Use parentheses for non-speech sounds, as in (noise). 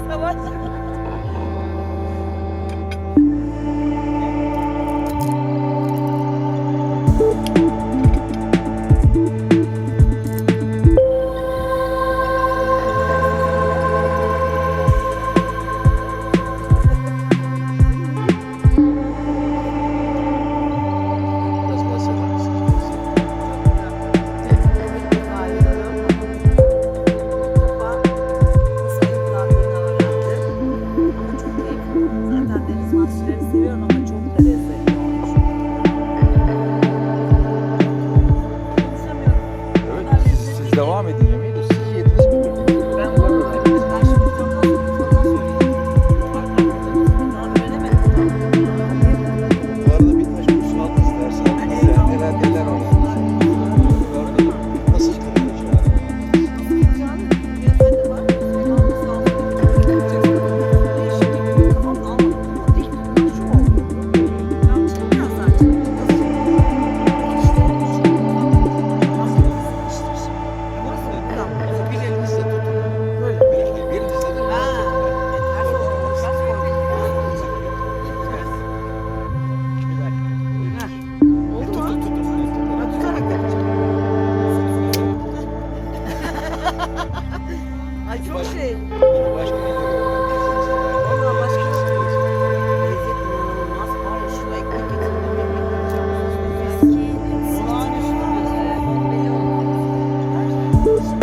Давай. (laughs) Ay çok şey. Başka bir Valla başka bir şey. Lezzet inanılmaz. Var ya şuna ekmek getirin. Soğan üstüne. Belli olmaz.